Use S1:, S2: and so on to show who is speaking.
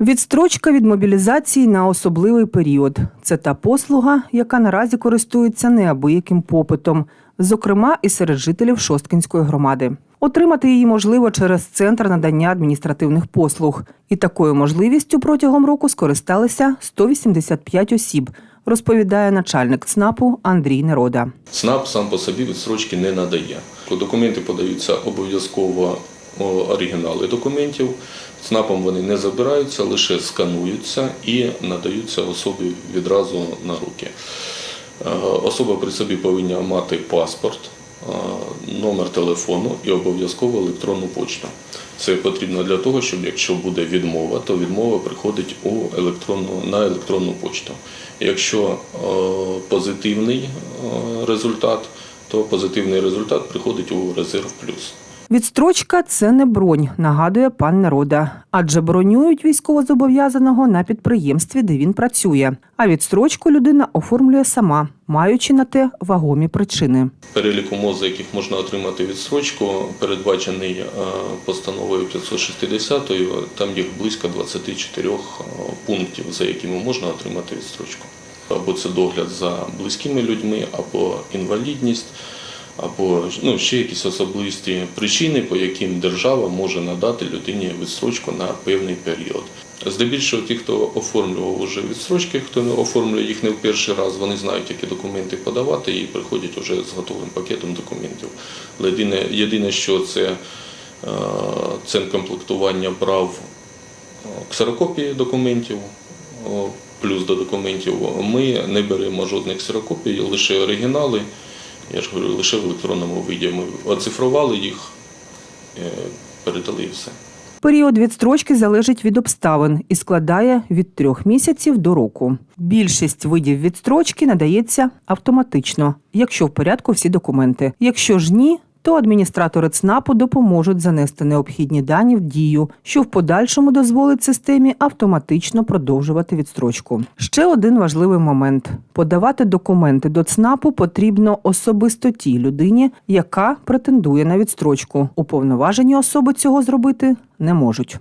S1: Відстрочка від мобілізації на особливий період. Це та послуга, яка наразі користується неабияким попитом, зокрема і серед жителів Шосткинської громади. Отримати її можливо через центр надання адміністративних послуг. І такою можливістю протягом року скористалися 185 осіб, розповідає начальник ЦНАПу Андрій Нерода.
S2: ЦНАП сам по собі відстрочки не надає. Документи подаються обов'язково оригінали документів. ЦНАПом вони не забираються, лише скануються і надаються особі відразу на руки. Е, Особа при собі повинна мати паспорт, е, номер телефону і обов'язково електронну почту. Це потрібно для того, щоб якщо буде відмова, то відмова приходить у електронну, на електронну почту. Якщо е, позитивний результат, то позитивний результат приходить у резерв плюс.
S1: Відстрочка це не бронь, нагадує пан Народа, адже бронюють військовозобов'язаного на підприємстві, де він працює. А відстрочку людина оформлює сама, маючи на те вагомі причини.
S2: Перелік умов, за яких можна отримати відстрочку, передбачений е, постановою 560, там їх близько 24 пунктів, за якими можна отримати відстрочку. Або це догляд за близькими людьми, або інвалідність, або ну, ще якісь особисті причини, по яким держава може надати людині відстрочку на певний період. Здебільшого ті, хто оформлював уже відстрочки, хто не оформлює їх не в перший раз, вони знають, які документи подавати і приходять вже з готовим пакетом документів. Єдине, єдине що це е, центр комплектування брав е, ксерокопії документів, плюс до документів. Ми не беремо жодних ксерокопій, лише оригінали. Я ж говорю, лише в електронному виді. Ми оцифрували їх, е, передали все.
S1: Період відстрочки залежить від обставин і складає від трьох місяців до року. Більшість видів відстрочки надається автоматично, якщо в порядку всі документи. Якщо ж ні, то адміністратори ЦНАПу допоможуть занести необхідні дані в дію, що в подальшому дозволить системі автоматично продовжувати відстрочку. Ще один важливий момент: подавати документи до ЦНАПу потрібно особисто тій людині, яка претендує на відстрочку. Уповноважені особи цього зробити не можуть.